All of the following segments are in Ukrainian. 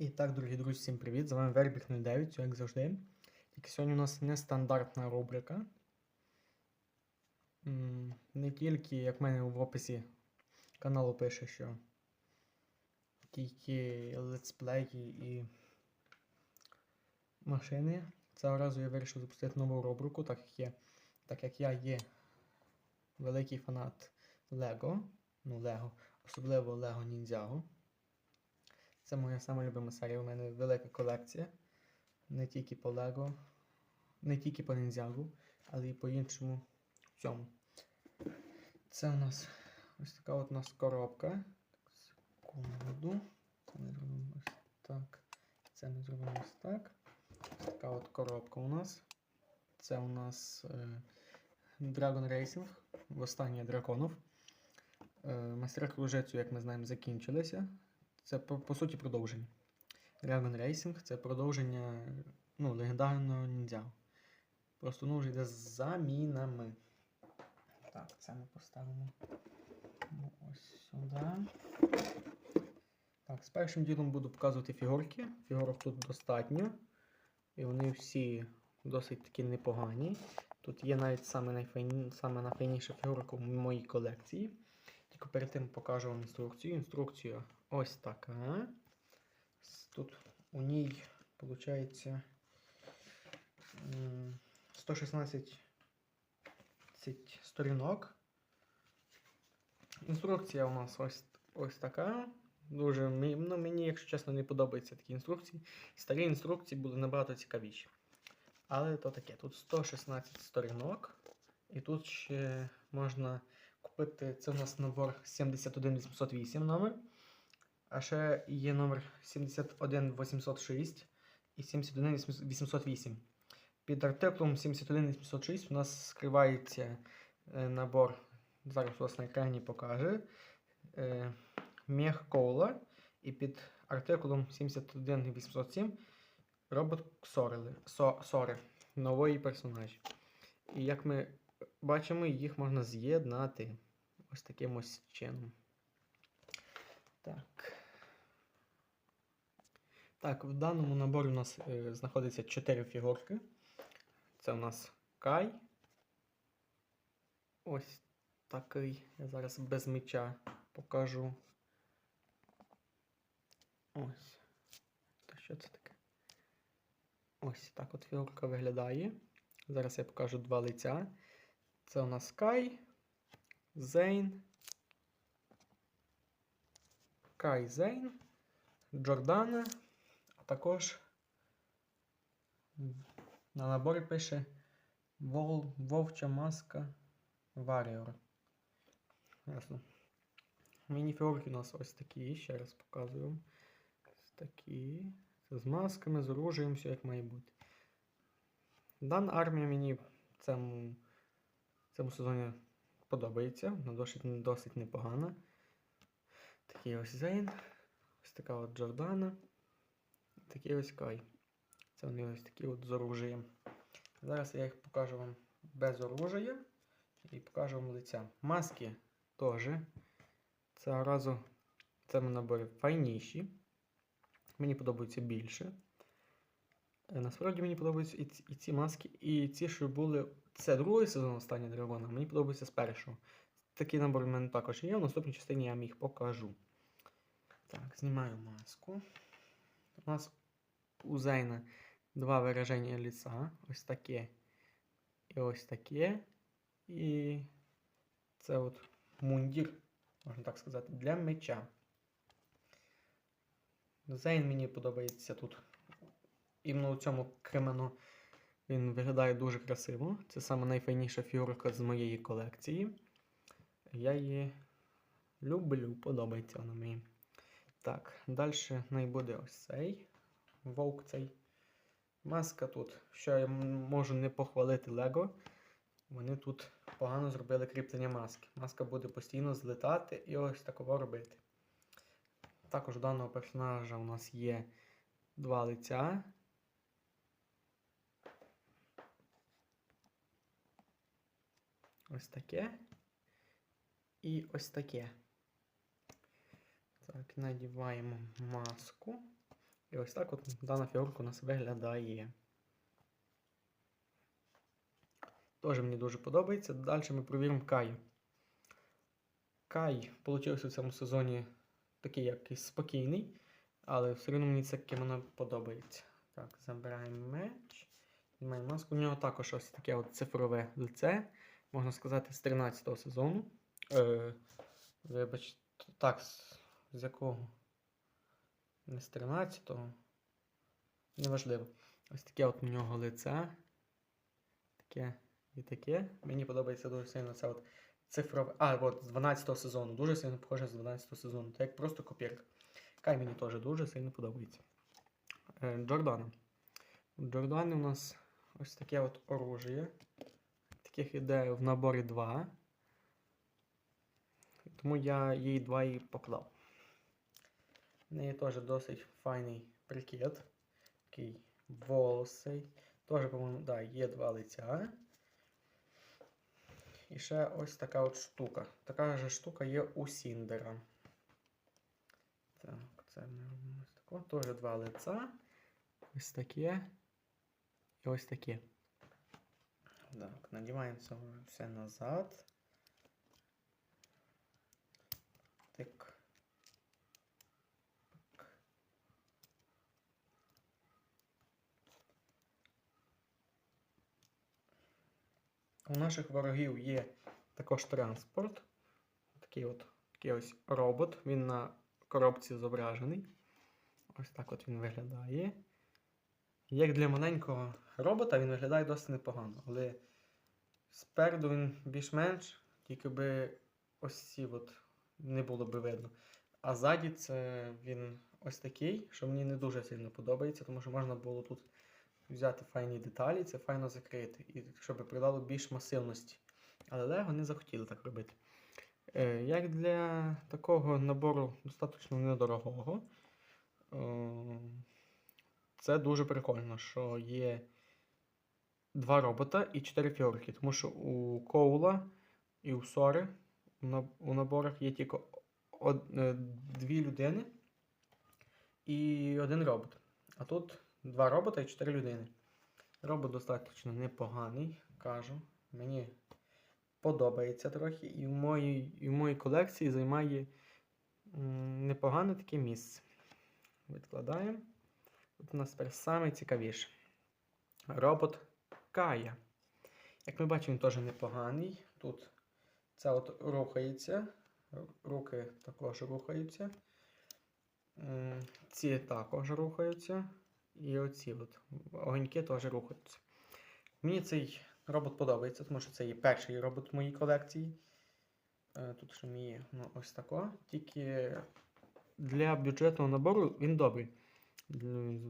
І так, дорогі друзі, всім привіт! З вами Вербік 09, як завжди. Тільки сьогодні у нас нестандартна рубрика. Не тільки, як в мене в описі каналу пише, що тільки летсплеї і машини. Цього разу я вирішив запустити нову рубрику, так як, є, так як я є великий фанат Лего. Ну, Лего, особливо Лего Ніндзяго. Це моя сама любима серія. У мене велика колекція. Не тільки по Лего, не тільки по Ніндзягу, але й по іншому цьому. Це у нас ось така от у нас коробка. Секунду. Це ми зробимо ось так. Це ми зробимо ось так. Ось така от коробка у нас. Це у нас е, Dragon Racing, Восстання драконів. Е, Майстра кружецю, як ми знаємо, закінчилися. Це по, суті продовження. Dragon Racing це продовження ну, легендарного ніндзя. Просто ну, вже йде з замінами. Так, це ми поставимо ну, ось сюди. Так, з першим ділом буду показувати фігурки. Фігурок тут достатньо. І вони всі досить таки непогані. Тут є навіть саме, найфайні, саме найфайніша фігурка в моїй колекції. Тільки перед тим покажу вам інструкцію. Інструкція ось така. Тут у ній виходить 116 сторінок. Інструкція у нас ось, ось така. Дуже ну, мені, якщо чесно, не подобаються такі інструкції. Старі інструкції були набагато цікавіші. Але то таке, тут 116 сторінок. І тут ще можна купити. Це у нас набор 71808 номер. А ще є номер 71806 і 71808. Під артиклом 71806 у нас скривається е, набор. Зараз у вас на екрані покаже. Е, Мех Коула. І під артикулом 71807 робот Сорели, Со, Сори, нової персонажі. І як ми бачимо, їх можна з'єднати ось таким ось чином. Так. Так, в даному наборі у нас е, знаходиться 4 фігурки. Це у нас Кай. Ось такий. Я зараз без меча покажу. Ось. Та що це таке? Ось так от фігурка виглядає. Зараз я покажу два лиця. Це у нас Кай, Зейн, Кай Зейн, Джордана, також на наборі пише Вол, Вовча маска Warrior. Ясно. Міні-фігурки у нас ось такі, ще раз показую. Ось такі. Це з масками, з оружієм, все як має бути. Дана армія мені в цьому, цьому сезоні подобається. Вона досить, досить непогана. Такий ось Зейн. Ось така от Джордана. Такий ось Кай. Це вони ось такі от з оружієм. Зараз я їх покажу вам без оружия і покажу вам лиця. Маски теж. Цього разу в наборі файніші. Мені подобаються більше. Е, Насправді мені подобаються і ці, і ці маски, і ці, що були. Це другий сезон останнє дракона. Мені подобається з першого. Такий набор в мене також є. В наступній частині я вам їх покажу. Так, знімаю маску. У нас у Зейна два вираження лица. Ось таке і ось таке. І це от мундір, можна так сказати, для меча. Зейн мені подобається тут. Іменно у цьому кремено він виглядає дуже красиво. Це саме найфайніша фігурка з моєї колекції. Я її люблю, подобається вона мені. Так, далі най буде ось цей вовк цей. Маска тут, що я можу не похвалити Лего. Вони тут погано зробили кріплення маски. Маска буде постійно злетати і ось такого робити. Також у даного персонажа у нас є два лиця. Ось таке. І ось таке. Так, надіваємо маску. І ось так от дана фігурка у нас виглядає. Теж мені дуже подобається. Далі ми провіримо Каю. Кай получився в цьому сезоні такий якийсь спокійний, але все одно мені це кimono подобається. Так, забираємо меч. Знімаємо маску. У нього також ось таке от цифрове лице, можна сказати, з 13-го сезону. Е, вибач, так, з якого? Не з 13-го. Неважливо. Ось таке от у нього лице. Таке і таке. Мені подобається дуже сильно це от цифрове. А, от з 12-го сезону. Дуже сильно похоже з 12-го сезону. Це як просто копірка. Кай мені теж дуже сильно подобається. Е, Джордана. У Джордани у нас ось таке от оружие. Таких іде в наборі 2. Тому я їй 2 і поклав. В неї теж досить файний прикид. Такий волосий. Теж, по-моєму, да, є два лиця. І ще ось така от штука. Така ж штука є у Сіндера. Так, це ми робимо ось тако. Теж два лиця. Ось таке. І ось таке. Так, надіваємо це все назад. Так. Так. У наших ворогів є також транспорт. Такий от такий ось робот. Він на коробці зображений. Ось так от він виглядає. Як для маленького робота він виглядає досить непогано, але спереду він більш-менш, тільки би ось ці от не було би видно. А ззаді це він ось такий, що мені не дуже сильно подобається, тому що можна було тут взяти файні деталі, це файно закрити, і щоб придало більш масивності. Але Лего не захотіли так робити. Е, Як для такого набору достатньо недорогого, е, це дуже прикольно, що є два робота і чотири фігурки. Тому що у Коула і у Сори у наборах є тільки од- е, дві людини і один робот. А тут два робота і чотири людини. Робот достатньо непоганий, кажу. Мені подобається трохи, і в моїй, і в моїй колекції займає непогане таке місце. Відкладаємо. Тут у нас тепер саме цікавіше. Робот Кая. Як ми бачимо, він теж непоганий. Тут це от рухається. Руки також рухаються. Ці також рухаються. І оці от огоньки теж рухаються. Мені цей робот подобається, тому що це є перший робот в моїй колекції. Е, Тут мій ну, ось тако. Тільки для бюджетного набору він добрий.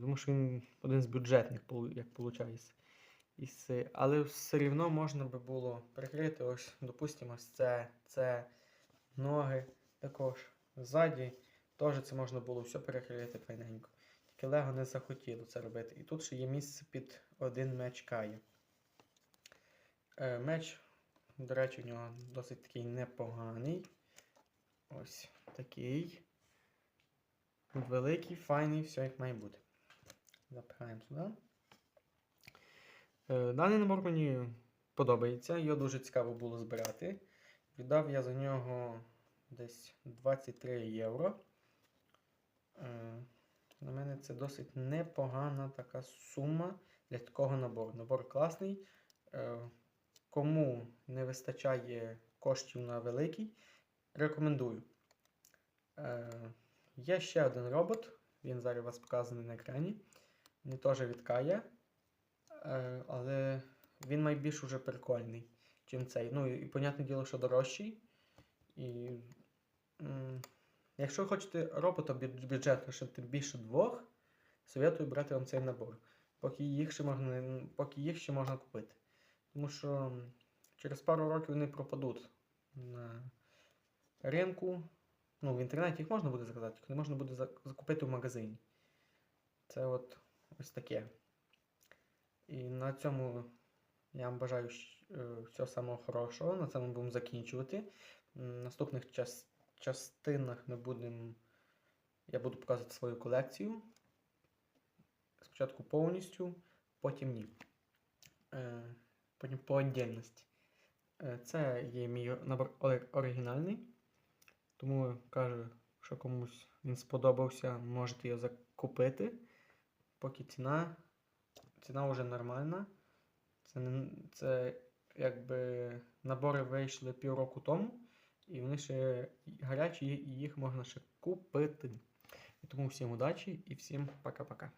Тому що він один з бюджетних, як виходить. Але все рівно можна би було прикрити ось, допустимо, ось це, це, ноги також. Ззаді теж це можна було все перекрити файненько. Лего не захотіло це робити. І тут ще є місце під один меч Кая. Е, меч, до речі, у нього досить такий непоганий. Ось такий. Великий, файний, все як має бути. Запихаємо сюди. Е, Даний набор мені подобається, його дуже цікаво було збирати. Віддав я за нього десь 23 євро. Е, На мене це досить непогана така сума для такого набору. Набор класний. Е, Кому не вистачає коштів на великий, рекомендую. Е, Є ще один робот, він зараз у вас показаний на екрані. Він теж від Кая. Е, але він найбільш уже прикольний, чим цей. Ну і, понятне діло, що дорожчий. І, якщо хочете робота бю- бюджету, що тим більше двох, советую брати вам цей набор. Поки їх ще можна, поки їх ще можна купити. Тому що через пару років вони пропадуть на ринку. Ну, в інтернеті їх можна буде заказати, тільки не можна буде закупити в магазині. Це от ось таке. І на цьому я вам бажаю е, всього самого хорошого. На цьому будемо закінчувати. Наступних час, частинах ми будемо. Я буду показувати свою колекцію. спочатку повністю, потім ні. Е, потім по отдельності. Е, це є мій набор оригінальний. Тому кажу, що комусь він сподобався, можете його закупити. Поки ціна, ціна вже нормальна. Це, це якби набори вийшли півроку тому, і вони ще гарячі, і їх можна ще купити. І тому всім удачі і всім пока-пока.